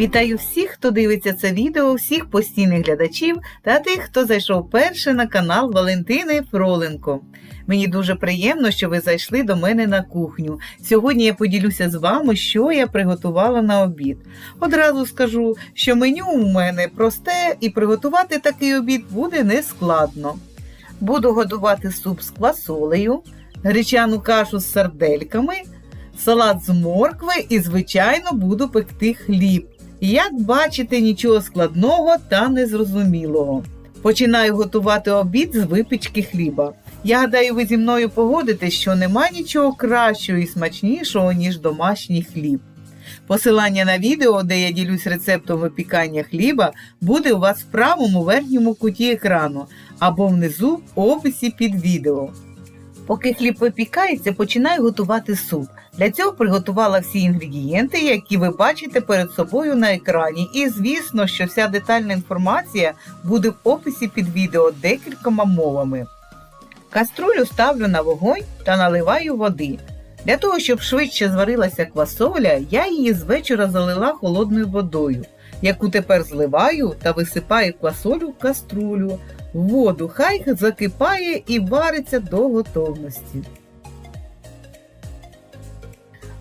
Вітаю всіх, хто дивиться це відео, всіх постійних глядачів та тих, хто зайшов перше на канал Валентини Фроленко. Мені дуже приємно, що ви зайшли до мене на кухню. Сьогодні я поділюся з вами, що я приготувала на обід. Одразу скажу, що меню у мене просте і приготувати такий обід буде нескладно. Буду готувати суп з квасолею, гречану кашу з сардельками, салат з моркви і, звичайно, буду пекти хліб. Як бачите, нічого складного та незрозумілого. Починаю готувати обід з випічки хліба. Я гадаю, ви зі мною погодитесь, що нема нічого кращого і смачнішого, ніж домашній хліб. Посилання на відео, де я ділюсь рецептом випікання хліба, буде у вас в правому верхньому куті екрану або внизу в описі під відео. Поки хліб випікається, починаю готувати суп. Для цього приготувала всі інгредієнти, які ви бачите перед собою на екрані. І звісно, що вся детальна інформація буде в описі під відео декількома мовами. Каструлю ставлю на вогонь та наливаю води. Для того, щоб швидше зварилася квасоля, я її з вечора залила холодною водою, яку тепер зливаю та висипаю квасолю в каструлю. Воду хай закипає і вариться до готовності.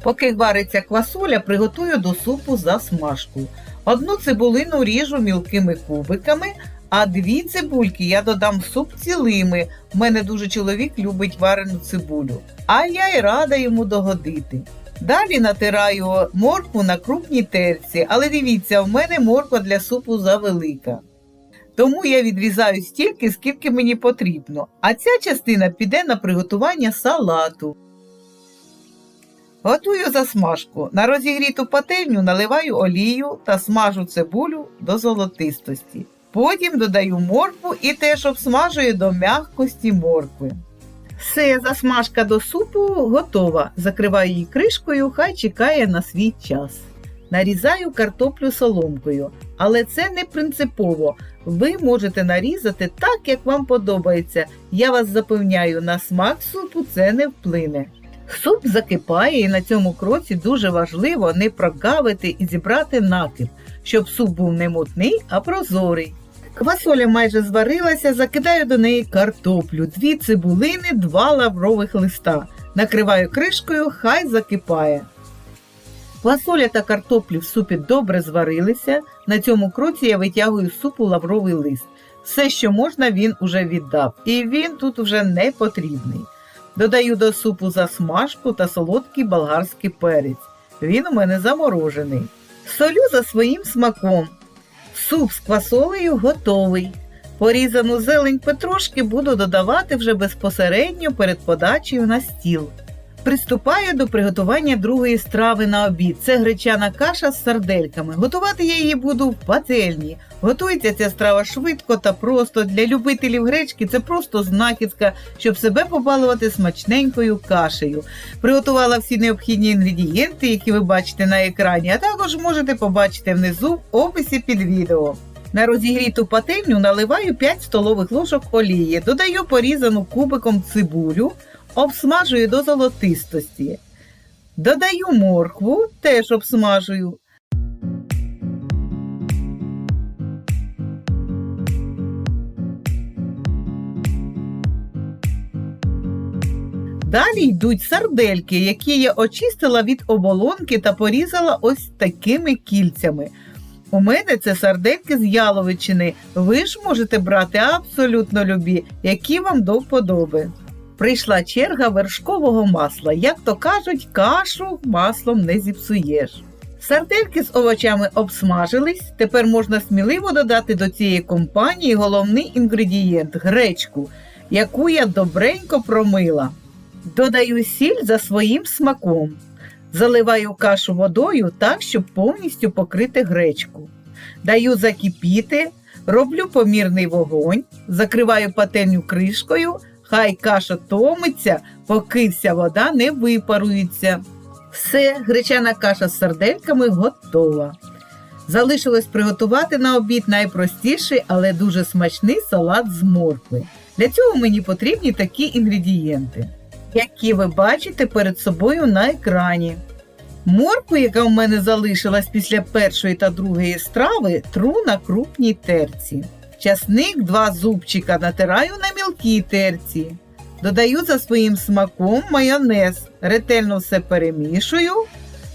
Поки вариться квасоля, приготую до супу засмажку. Одну цибулину ріжу мілкими кубиками, а дві цибульки я додам в суп цілими. У мене дуже чоловік любить варену цибулю, а я й рада йому догодити. Далі натираю моркву на крупній терці, але дивіться, в мене морква для супу завелика. Тому я відрізаю стільки, скільки мені потрібно, а ця частина піде на приготування салату. Готую засмажку. На розігріту пательню наливаю олію та смажу цибулю до золотистості. Потім додаю моркву і теж обсмажую до м'якості моркви. Все, засмажка до супу готова. Закриваю її кришкою, хай чекає на свій час. Нарізаю картоплю соломкою, але це не принципово. Ви можете нарізати так, як вам подобається. Я вас запевняю, на смак супу це не вплине. Суп закипає, і на цьому кроці дуже важливо не прогавити і зібрати накип, щоб суп був не мутний, а прозорий. Квасоля майже зварилася, закидаю до неї картоплю, дві цибулини, два лаврових листа. Накриваю кришкою, хай закипає. Квасоля та картоплі в супі добре зварилися. На цьому кроці я витягую з супу лавровий лист. Все, що можна, він уже віддав, і він тут вже не потрібний. Додаю до супу засмажку та солодкий болгарський перець. Він у мене заморожений. Солю за своїм смаком. Суп з квасолею готовий. Порізану зелень петрушки буду додавати вже безпосередньо перед подачею на стіл. Приступаю до приготування другої страви на обід. Це гречана каша з сардельками. Готувати я її буду в пательні. Готується ця страва швидко та просто. Для любителів гречки це просто знахідка, щоб себе побалувати смачненькою кашею. Приготувала всі необхідні інгредієнти, які ви бачите на екрані, а також можете побачити внизу в описі під відео. На розігріту пательню наливаю 5 столових ложок олії, додаю порізану кубиком цибулю, обсмажую до золотистості. Додаю моркву, теж обсмажую. Далі йдуть сардельки, які я очистила від оболонки та порізала ось такими кільцями. У мене це сардельки з яловичини. Ви ж можете брати абсолютно любі, які вам до вподоби. Прийшла черга вершкового масла. Як то кажуть, кашу маслом не зіпсуєш. Сардельки з овочами обсмажились. Тепер можна сміливо додати до цієї компанії головний інгредієнт гречку, яку я добренько промила. Додаю сіль за своїм смаком. Заливаю кашу водою так, щоб повністю покрити гречку. Даю закипіти, роблю помірний вогонь, закриваю пательню кришкою, хай каша томиться, поки вся вода не випарується. Все, гречана каша з сардельками готова. Залишилось приготувати на обід найпростіший, але дуже смачний салат з моркви. Для цього мені потрібні такі інгредієнти, які ви бачите перед собою на екрані. Моркву, яка в мене залишилась після першої та другої страви, тру на крупній терці. Часник два зубчика натираю на мілкій терці. Додаю за своїм смаком майонез, ретельно все перемішую.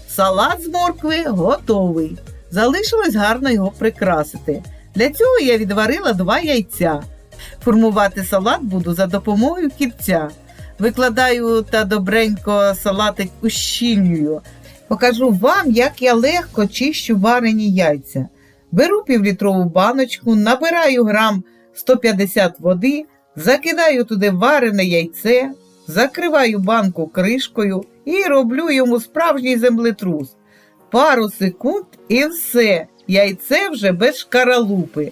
Салат з моркви готовий. Залишилось гарно його прикрасити. Для цього я відварила два яйця. Формувати салат буду за допомогою кільця. Викладаю та добренько салатик ущільнюю. Покажу вам, як я легко чищу варені яйця. Беру півлітрову баночку, набираю грам 150 води, закидаю туди варене яйце, закриваю банку кришкою і роблю йому справжній землетрус. Пару секунд і все. Яйце вже без шкаралупи.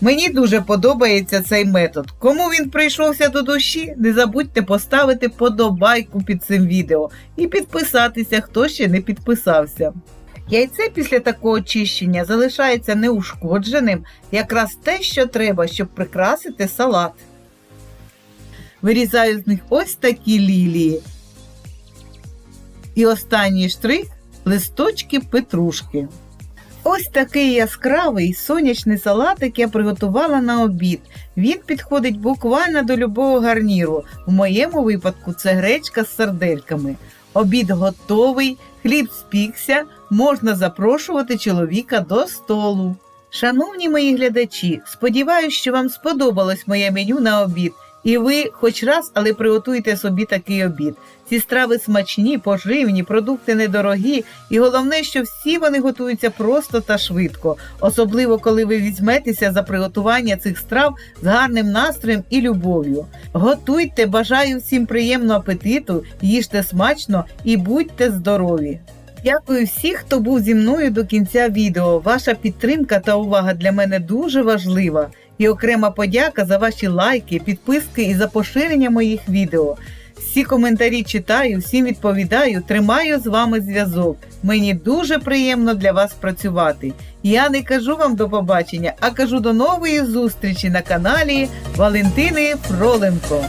Мені дуже подобається цей метод. Кому він прийшовся до душі, не забудьте поставити подобайку під цим відео і підписатися, хто ще не підписався. Яйце після такого очищення залишається неушкодженим, якраз те, що треба, щоб прикрасити салат. Вирізаю з них ось такі лілії. І останній штрих листочки петрушки. Ось такий яскравий сонячний салатик я приготувала на обід. Він підходить буквально до любого гарніру. В моєму випадку це гречка з сардельками. Обід готовий, хліб спікся, можна запрошувати чоловіка до столу. Шановні мої глядачі, сподіваюся, що вам сподобалось моє меню на обід, і ви хоч раз, але приготуйте собі такий обід. Ці страви смачні, поживні, продукти недорогі, і головне, що всі вони готуються просто та швидко, особливо коли ви візьметеся за приготування цих страв з гарним настроєм і любов'ю. Готуйте, бажаю всім приємного апетиту, їжте смачно і будьте здорові! Дякую всіх, хто був зі мною до кінця відео. Ваша підтримка та увага для мене дуже важлива. І окрема подяка за ваші лайки, підписки і за поширення моїх відео. Всі коментарі читаю, всім відповідаю, тримаю з вами зв'язок. Мені дуже приємно для вас працювати. Я не кажу вам до побачення, а кажу до нової зустрічі на каналі Валентини Фроленко.